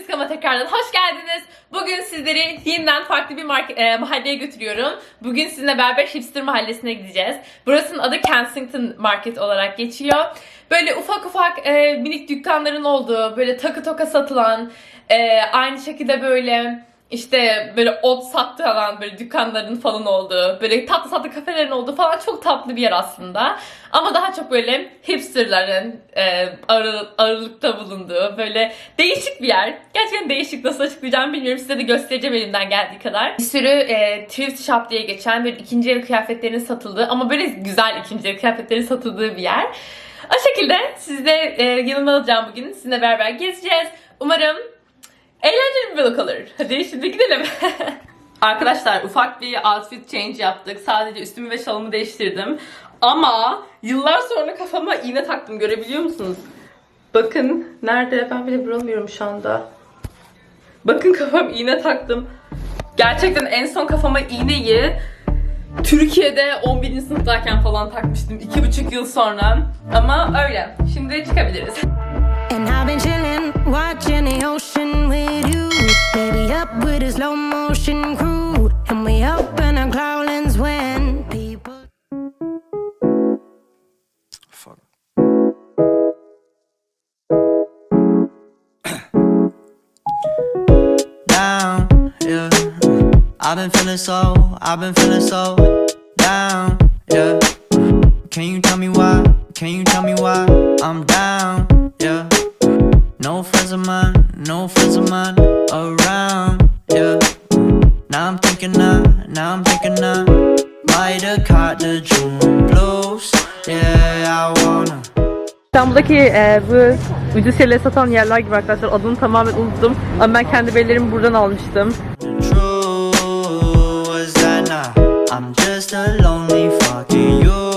Hepiniz kanalıma tekrardan hoş geldiniz. Bugün sizleri yeniden farklı bir mark- e, mahalleye götürüyorum. Bugün sizinle beraber Hipster Mahallesi'ne gideceğiz. Burasının adı Kensington Market olarak geçiyor. Böyle ufak ufak e, minik dükkanların olduğu, böyle takı toka satılan, e, aynı şekilde böyle işte böyle ot satılan böyle dükkanların falan olduğu, böyle tatlı tatlı kafelerin olduğu falan çok tatlı bir yer aslında. Ama daha çok böyle hipsterların e, ağır- ağırlıkta bulunduğu böyle değişik bir yer. Gerçekten değişik nasıl açıklayacağımı bilmiyorum. Size de göstereceğim elimden geldiği kadar. Bir sürü e, thrift shop diye geçen böyle ikinci el kıyafetlerin satıldığı ama böyle güzel ikinci el kıyafetlerin satıldığı bir yer. O şekilde sizi de e, yanıma alacağım bugün. Sizinle beraber gezeceğiz. Umarım Eğlenceli bir vlog olur. Hadi şimdi gidelim. Arkadaşlar ufak bir outfit change yaptık. Sadece üstümü ve şalımı değiştirdim. Ama yıllar sonra kafama iğne taktım. Görebiliyor musunuz? Bakın nerede? Ben bile bulamıyorum şu anda. Bakın kafam iğne taktım. Gerçekten en son kafama iğneyi Türkiye'de 11. sınıftayken falan takmıştım. 2,5 yıl sonra. Ama öyle. Şimdi çıkabiliriz. And I've been chillin', watching the ocean with you. Baby, up with a slow motion crew. And we open our cloudlands when people. Fuck. down, yeah. I've been feeling so, I've been feeling so down, yeah. Can you tell me why? Can you tell me why I'm down, yeah? No friends of mine, no friends of mine around, yeah. Now I'm thinking now, now I'm thinking now. Might have caught the June blues, yeah. I wanna. İstanbul'daki e, bu ucuz şeyleri satan yerler gibi arkadaşlar adını tamamen unuttum. Ama ben kendi bellerimi buradan almıştım. I'm just a lonely fucking you.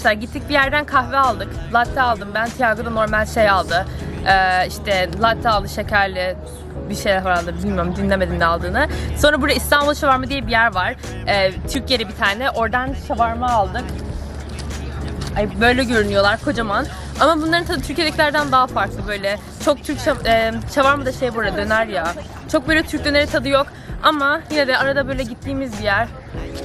Arkadaşlar gittik bir yerden kahve aldık. Latte aldım ben. Tiago da normal şey aldı. Ee, işte latte aldı şekerli bir şeyler aldı. Bilmiyorum dinlemedim ne aldığını. Sonra burada İstanbul Şavarma diye bir yer var. Ee, Türk yeri bir tane. Oradan şavarma aldık. Ay böyle görünüyorlar kocaman. Ama bunların tadı Türkiye'dekilerden daha farklı böyle. Çok Türk şav- e, şavarma da şey burada döner ya. Çok böyle Türk döneri tadı yok. Ama yine de arada böyle gittiğimiz bir yer.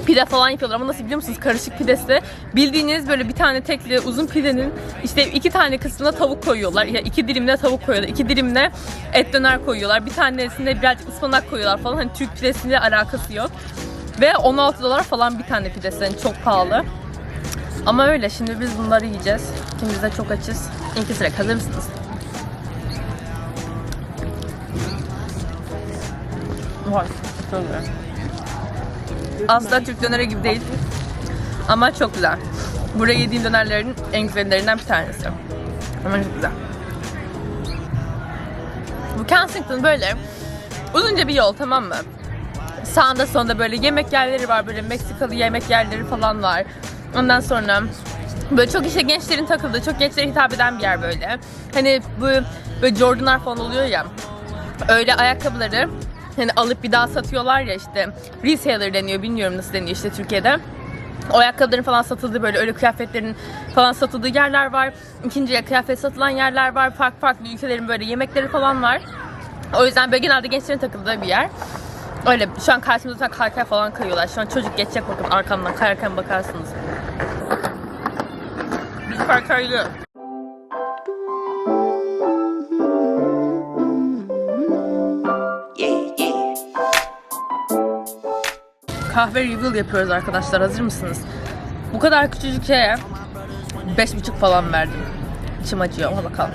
Pide falan yapıyorlar ama nasıl biliyor musunuz? Karışık pidesi. Bildiğiniz böyle bir tane tekli uzun pidenin işte iki tane kısmına tavuk koyuyorlar. Ya iki dilimle tavuk koyuyorlar. iki dilimle et döner koyuyorlar. Bir tanesinde birazcık ıspanak koyuyorlar falan. Hani Türk pidesiyle alakası yok. Ve 16 dolar falan bir tane pidesi. Yani çok pahalı. Ama öyle şimdi biz bunları yiyeceğiz. İkimiz de çok açız. İlk hazır mısınız? Güzel. Asla Türk döneri gibi değil. Ama çok güzel. Burada yediğim dönerlerin en güzellerinden bir tanesi. Ama çok güzel. Bu Kensington böyle uzunca bir yol tamam mı? Sağında sonunda böyle yemek yerleri var böyle Meksikalı yemek yerleri falan var. Ondan sonra böyle çok işte gençlerin takıldığı, çok gençlere hitap eden bir yer böyle. Hani bu böyle Jordan'lar falan oluyor ya. Öyle ayakkabıları hani alıp bir daha satıyorlar ya işte reseller deniyor bilmiyorum nasıl deniyor işte Türkiye'de. O ayakkabıların falan satıldığı böyle öyle kıyafetlerin falan satıldığı yerler var. İkinci el kıyafet satılan yerler var. Farklı farklı ülkelerin böyle yemekleri falan var. O yüzden böyle genelde gençlerin takıldığı bir yer. Öyle şu an karşımızda kaykay falan kayıyorlar. Şu an çocuk geçecek bakın arkamdan kayarken bakarsınız. Biz kaykaylı. Kahve reveal yapıyoruz arkadaşlar. Hazır mısınız? Bu kadar küçücük şeye 5,5 falan verdim. İçim acıyor ama bakalım.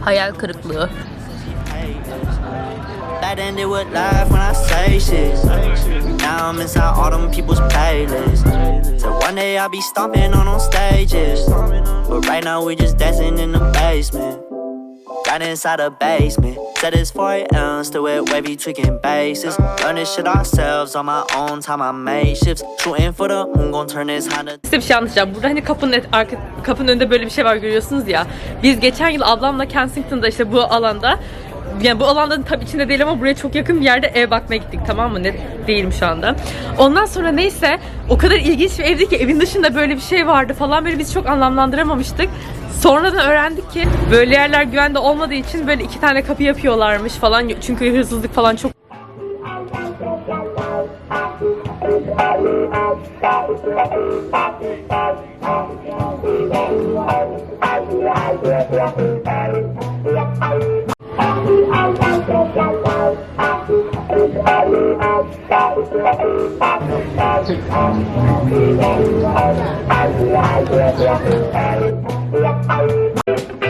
Hayal kırıklığı. That ended with life when I say shit. Now I'm inside all them people's playlists. So one day I'll be stomping on those stages. But right now we just dancing in the basement. Right inside a basement. Said it's 4 a.m. Still with wavy tweaking bases. Learn this shit ourselves on my own time. I made shifts. Shooting for the moon, gon' turn this Honda. Size bir şey anlatacağım. Burada hani kapının et- arka, kapının önünde böyle bir şey var görüyorsunuz ya. Biz geçen yıl ablamla Kensington'da işte bu alanda yani bu alanda tabii içinde değil ama buraya çok yakın bir yerde ev bakmaya gittik tamam mı? Net değilim şu anda. Ondan sonra neyse o kadar ilginç bir evdi ki evin dışında böyle bir şey vardı falan böyle biz çok anlamlandıramamıştık. Sonradan öğrendik ki böyle yerler güvende olmadığı için böyle iki tane kapı yapıyorlarmış falan. Çünkü hırsızlık falan çok Yeah, I'm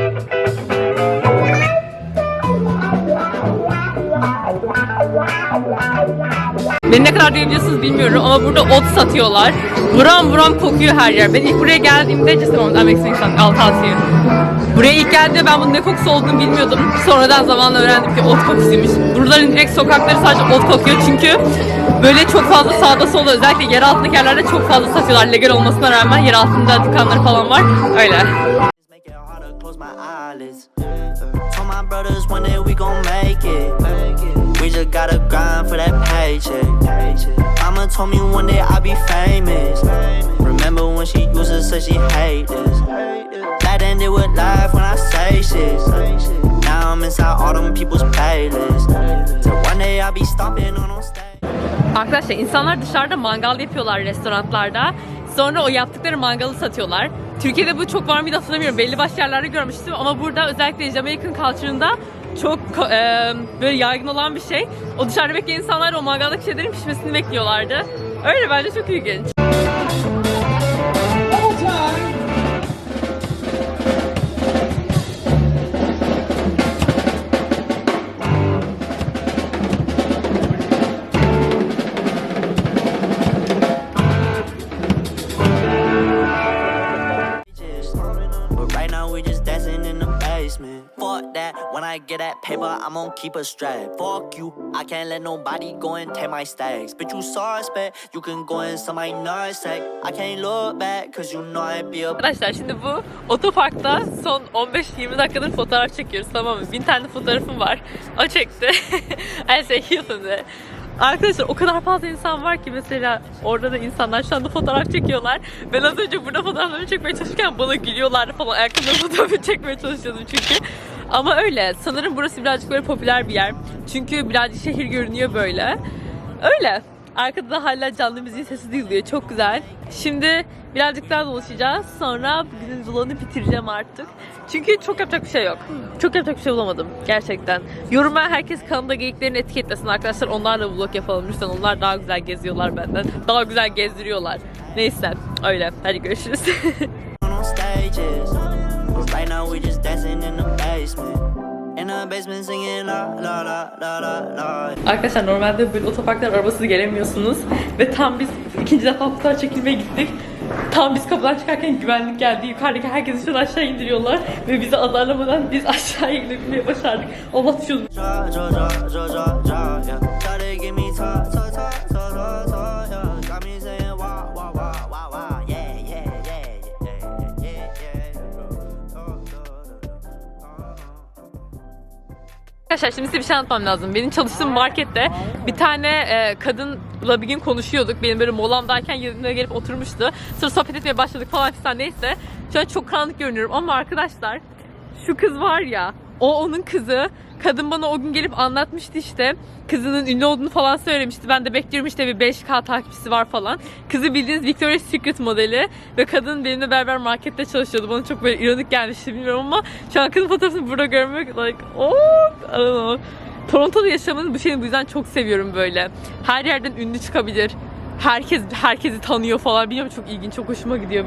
Beni ne kadar duyabiliyorsunuz bilmiyorum ama burada ot satıyorlar. Buram buram kokuyor her yer. Ben ilk buraya geldiğimde just a moment, I'm you. Buraya ilk geldiğimde ben bunun ne kokusu olduğunu bilmiyordum. Sonradan zamanla öğrendim ki ot kokusuymuş. Buraların direkt sokakları sadece ot kokuyor çünkü böyle çok fazla sağda solda özellikle yer altındaki yerlerde çok fazla satıyorlar. Legal olmasına rağmen yer altında dükkanları falan var. Öyle. Close my brothers day we gon' make it. We just gotta grind for that paycheck. Mama told me one day I'll be famous. Remember when she used to say she hate this? That ended with life when I say shit. Now I'm inside all them people's playlists. So one day I'll be stomping on them stage. Arkadaşlar insanlar dışarıda mangal yapıyorlar restoranlarda. Sonra o yaptıkları mangalı satıyorlar. Türkiye'de bu çok var mıydı hatırlamıyorum. Belli başlı yerlerde görmüştüm ama burada özellikle Jamaican culture'ında çok e, böyle yaygın olan bir şey. O dışarıda bekleyen insanlar o mangaldaki şeylerin pişmesini bekliyorlardı. Öyle bence çok ilginç. I'm gonna keep a strap. Fuck you, I can't let nobody go and take my stacks. Bitch, you suspect, you can go and somebody nutsack. I can't look back, cause you know I'd be a Arkadaşlar şimdi bu otoparkta son 15-20 dakikadır fotoğraf çekiyoruz tamam mı? Bin tane fotoğrafım var. O çekti. Her şey yılında. Arkadaşlar o kadar fazla insan var ki mesela orada da insanlar şu anda fotoğraf çekiyorlar. Ben az önce burada fotoğraflarımı çekmeye çalışırken bana gülüyorlardı falan. Ayakkabılarımı fotoğrafı çekmeye çalışıyordum çünkü. Ama öyle. Sanırım burası birazcık böyle popüler bir yer. Çünkü birazcık şehir görünüyor böyle. Öyle. Arkada da hala canlı müziğin sesi duyuluyor. Çok güzel. Şimdi birazcık daha dolaşacağız. Sonra bugünün vlogunu bitireceğim artık. Çünkü çok yapacak bir şey yok. Çok yapacak bir şey bulamadım. Gerçekten. Yoruma herkes kanalda geyiklerini etiketlesin arkadaşlar. Onlarla vlog yapalım lütfen. Onlar daha güzel geziyorlar benden. Daha güzel gezdiriyorlar. Neyse. Öyle. Hadi görüşürüz. right now we just dancing in the basement. Arkadaşlar normalde böyle otoparklar arabasız gelemiyorsunuz. Ve tam biz ikinci defa fotoğraf çekilmeye gittik. Tam biz kapıdan çıkarken güvenlik geldi. Yukarıdaki herkesi şuradan aşağı indiriyorlar. Ve bizi azarlamadan biz aşağı inebilmeyi başardık. Allah şu Arkadaşlar şimdi size bir şey anlatmam lazım. Benim çalıştığım markette bir tane e, kadınla bir gün konuşuyorduk. Benim böyle molamdayken yanına gelip oturmuştu. Sonra sohbet etmeye başladık falan filan neyse. Şu an çok karanlık görünüyorum ama arkadaşlar şu kız var ya o onun kızı. Kadın bana o gün gelip anlatmıştı işte. Kızının ünlü olduğunu falan söylemişti. Ben de bekliyorum işte bir 5K takipçisi var falan. Kızı bildiğiniz Victoria's Secret modeli. Ve kadın benimle beraber markette çalışıyordu. Bana çok böyle ironik gelmişti bilmiyorum ama şu an kızın fotoğrafını burada görmek like oh I don't know. Toronto'da yaşamanın bu şeyini bu yüzden çok seviyorum böyle. Her yerden ünlü çıkabilir. Herkes herkesi tanıyor falan. Bilmiyorum çok ilginç, çok hoşuma gidiyor.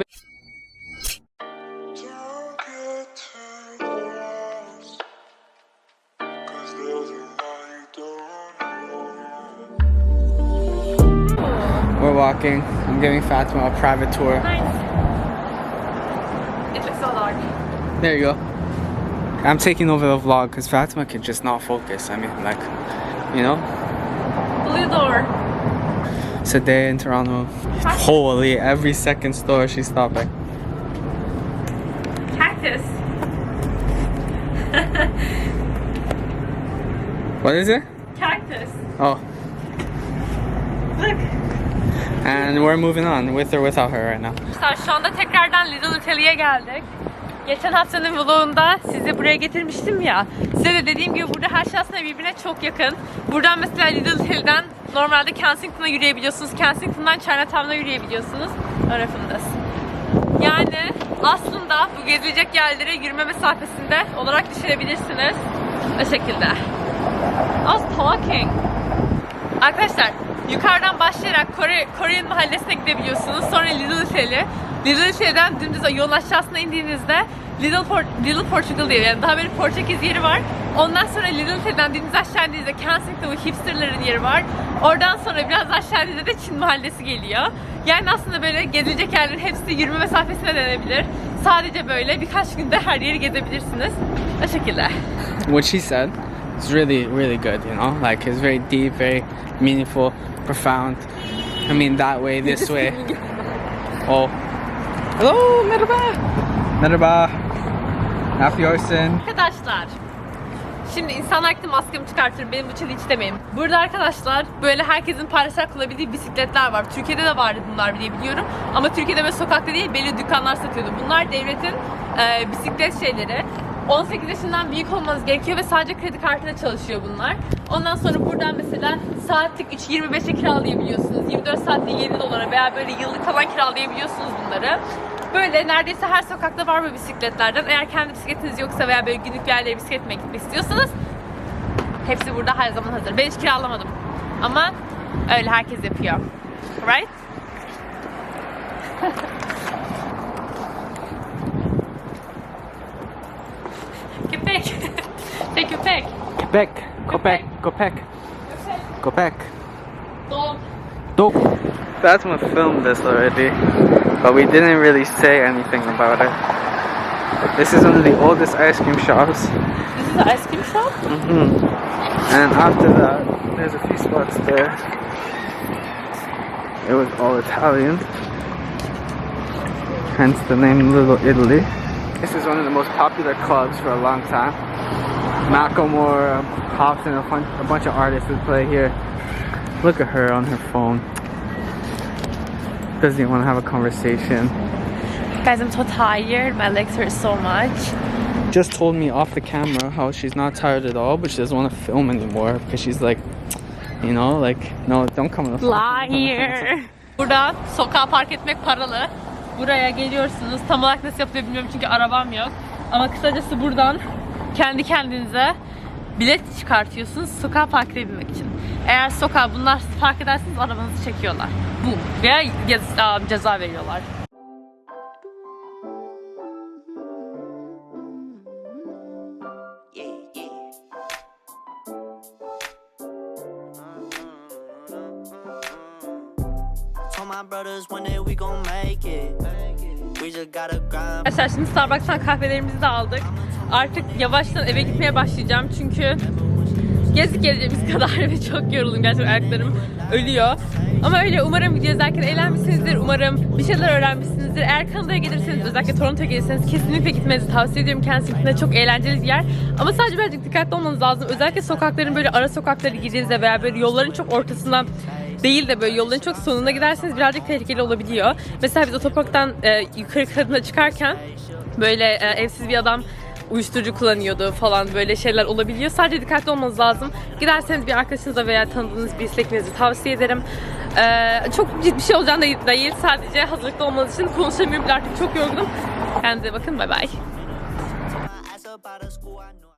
Walking. I'm giving Fatima a private tour. Nice. It looks so dark. There you go. I'm taking over the vlog because Fatima can just not focus. I mean, like, you know, Blue door. it's a day in Toronto. Holy, every second store she's stopping. Cactus. What is it? And we're moving on with or without her right now. Arkadaşlar şu anda tekrardan Little Italy'ye geldik. Geçen haftanın vlogunda sizi buraya getirmiştim ya. Size de dediğim gibi burada her şey aslında birbirine çok yakın. Buradan mesela Little Italy'den normalde Kensington'a yürüyebiliyorsunuz. Kensington'dan Chinatown'a yürüyebiliyorsunuz. Tarafındasın. Yani aslında bu gezilecek yerlere yürüme mesafesinde olarak düşünebilirsiniz. O şekilde. I was talking. Arkadaşlar yukarıdan başlayarak Kore, Korean mahallesine gidebiliyorsunuz. Sonra Little Italy. Little Italy'den dümdüz yolun aşağısına indiğinizde Little, Por- Little Portugal diye yani daha böyle Portekiz yeri var. Ondan sonra Little Italy'den dümdüz aşağı indiğinizde Kensington hipsterların yeri var. Oradan sonra biraz aşağı indiğinizde de Çin mahallesi geliyor. Yani aslında böyle gezilecek yerlerin hepsi yürüme mesafesine denebilir. Sadece böyle birkaç günde her yeri gezebilirsiniz. O şekilde. What she said is really, really good, you know? Like, it's very deep, very meaningful, profound. I mean, that way, this way. Oh. Hello, merhaba. Merhaba. Ne yapıyorsun? Arkadaşlar Şimdi insanlar gitti maskemi çıkartır benim bu çili hiç demeyeyim. Burada arkadaşlar böyle herkesin paylaşarak kullanabildiği bisikletler var. Türkiye'de de vardı bunlar diye biliyorum. Ama Türkiye'de böyle sokakta değil belli dükkanlar satıyordu. Bunlar devletin e, bisiklet şeyleri. 18 yaşından büyük olmanız gerekiyor ve sadece kredi kartıyla çalışıyor bunlar. Ondan sonra buradan mesela saatlik 3.25'e kiralayabiliyorsunuz. 24 saatte 7 dolara veya böyle yıllık falan kiralayabiliyorsunuz bunları. Böyle neredeyse her sokakta var bu bisikletlerden. Eğer kendi bisikletiniz yoksa veya böyle günlük yerlere bisikletme gitmek istiyorsanız hepsi burada her zaman hazır. Ben hiç kiralamadım. Ama öyle herkes yapıyor. Right? Say köpek. Quebec. Quebec. Quebec. Quebec. Dog. Dog. Fatima filmed this already, but we didn't really say anything about it. This is one of the oldest ice cream shops. This is an ice cream shop? hmm And after that, there's a few spots there. It was all Italian. Hence the name Little Italy. This is one of the most popular clubs for a long time. Macklemore, Hops, and a, fun, a bunch of artists would play here. Look at her on her phone. Doesn't even want to have a conversation. Guys, I'm so tired. My legs hurt so much. just told me off the camera how she's not tired at all, but she doesn't want to film anymore because she's like, you know, like, no, don't come on the phone. Liar. Burada sokağa park etmek paralı. Buraya geliyorsunuz. Tam olarak nasıl yapılıyor bilmiyorum çünkü arabam yok. Ama kısacası buradan kendi kendinize bilet çıkartıyorsunuz sokağa park edebilmek için. Eğer sokağa bunlar park ederseniz arabanızı çekiyorlar. Bu. Veya ceza, veriyorlar. Arkadaşlar şimdi Starbucks'tan kahvelerimizi de aldık. Artık yavaştan eve gitmeye başlayacağım çünkü gezdik geleceğimiz kadar ve çok yoruldum gerçekten ayaklarım ölüyor. Ama öyle umarım video izlerken eğlenmişsinizdir. Umarım bir şeyler öğrenmişsinizdir. Eğer Kanada'ya gelirseniz özellikle Toronto'ya gelirseniz kesinlikle gitmenizi tavsiye ediyorum. Kensington'da çok eğlenceli bir yer. Ama sadece birazcık dikkatli olmanız lazım. Özellikle sokakların böyle ara sokakları girdiğinizde veya böyle yolların çok ortasından değil de böyle yolların çok sonuna giderseniz birazcık tehlikeli olabiliyor. Mesela biz otoparktan e, yukarı katına çıkarken böyle e, evsiz bir adam uyuşturucu kullanıyordu falan böyle şeyler olabiliyor. Sadece dikkatli olmanız lazım. Giderseniz bir arkadaşınıza veya tanıdığınız birisiyle gitmenizi tavsiye ederim. Ee, çok ciddi bir şey olacağını da değil. Sadece hazırlıklı olmanız için konuşamıyorum bile artık çok yorgunum. Kendinize bakın. Bay bay.